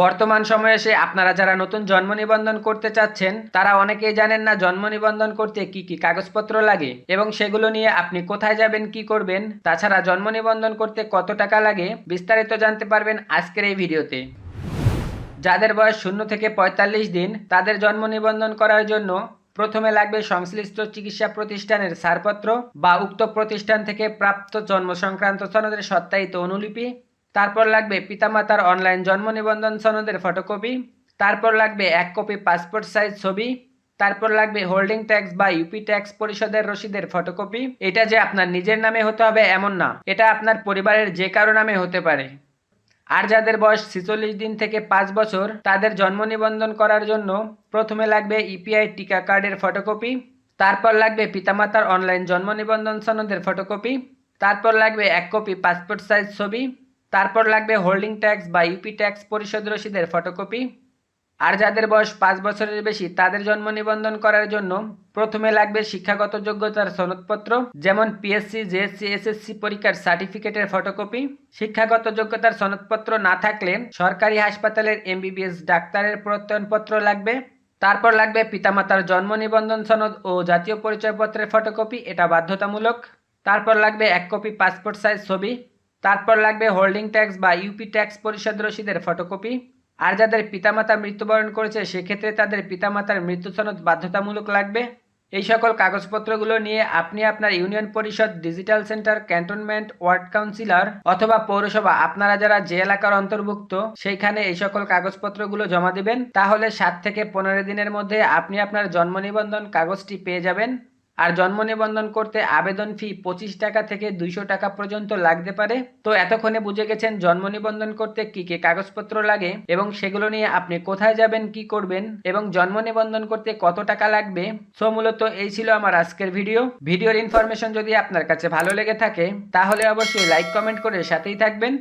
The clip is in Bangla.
বর্তমান সময়ে এসে আপনারা যারা নতুন জন্ম নিবন্ধন করতে চাচ্ছেন, তারা অনেকেই জানেন না জন্ম নিবন্ধন করতে কি কি কাগজপত্র লাগে এবং সেগুলো নিয়ে আপনি কোথায় যাবেন, কি করবেন। তাছাড়া জন্ম নিবন্ধন করতে কত টাকা লাগে বিস্তারিত জানতে পারবেন আজকের এই ভিডিওতে। যাদের বয়স শূন্য থেকে পঁয়তাল্লিশ দিন, তাদের জন্ম নিবন্ধন করার জন্য প্রথমে লাগবে সংশ্লিষ্ট চিকিৎসা প্রতিষ্ঠানের ছাড়পত্র বা উক্ত প্রতিষ্ঠান থেকে প্রাপ্ত জন্ম সংক্রান্ত সনদের সত্যায়িত অনুলিপি তারপর লাগবে পিতামাতার অনলাইন জন্ম নিবন্ধন সনদের ফটোকপি তারপর লাগবে এক কপি পাসপোর্ট সাইজ ছবি, তারপর লাগবে হোল্ডিং ট্যাক্স বা ইউপি ট্যাক্স পরিষদের রসিদের ফটোকপি এটা যে আপনার নিজের নামে হতে হবে এমন না, এটা আপনার পরিবারের যে কারও নামে হতে পারে। আর যাদের বয়স ছেচল্লিশ দিন থেকে পাঁচ বছর, তাদের জন্ম নিবন্ধন করার জন্য প্রথমে লাগবে ইপিআই টিকা কার্ডের ফটোকপি তারপর লাগবে পিতামাতার অনলাইন জন্ম নিবন্ধন সনদের ফটোকপি তারপর লাগবে এক কপি পাসপোর্ট সাইজ ছবি তারপর লাগবে হোল্ডিং ট্যাক্স বা ইউপি ট্যাক্স পরিশোধ রসিদের ফটোকপি আর যাদের বয়স পাঁচ বছরের বেশি, তাদের জন্ম নিবন্ধন করার জন্য প্রথমে লাগবে শিক্ষাগত যোগ্যতার সনদপত্র, যেমন পিএসসি জেএসসি এসএসসি পরীক্ষার সার্টিফিকেটের ফটোকপি শিক্ষাগত যোগ্যতার সনদপত্র না থাকলে সরকারি হাসপাতালের এমবিবিএস ডাক্তারের প্রত্যয়নপত্র লাগবে। তারপর লাগবে পিতামাতার জন্ম নিবন্ধন সনদ ও জাতীয় পরিচয়পত্রের ফটোকপি এটা বাধ্যতামূলক। তারপর লাগবে এক কপি পাসপোর্ট সাইজ ছবি। তারপর লাগবে হোল্ডিং ট্যাক্স বা ইউপি ট্যাক্স পরিষদ রসিদের ফটোকপি আর যাদের পিতামাতা মৃত্যুবরণ করেছে, সেক্ষেত্রে তাদের পিতামাতার মৃত্যু সনদ বাধ্যতামূলক লাগবে। এই সকল কাগজপত্রগুলো নিয়ে আপনি আপনার ইউনিয়ন পরিষদ, digital centre, cantonment, ward councillor অথবা পৌরসভা, আপনারা যারা যে এলাকার অন্তর্ভুক্ত, সেইখানে এই সকল কাগজপত্রগুলো জমা দিবেন। তাহলে সাত থেকে পনেরো দিনের মধ্যে আপনি আপনার জন্ম নিবন্ধন কাগজটি পেয়ে যাবেন। আর জন্ম নিবন্ধন করতে আবেদন ফি পঁচিশ টাকা থেকে দুইশো টাকা পর্যন্ত লাগতে পারে। তো এতক্ষণে বুঝে গেছেন জন্ম নিবন্ধন করতে কি কি কাগজপত্র লাগে এবং সেগুলো নিয়ে আপনি কোথায় যাবেন, কি করবেন এবং জন্ম নিবন্ধন করতে কত টাকা লাগবে? সো মূলত এই ছিল আমার আজকের ভিডিও। ভিডিওর ইনফরমেশন যদি আপনার কাছে ভালো লেগে থাকে, তাহলে অবশ্যই লাইক কমেন্ট করে সাথেই থাকবেন।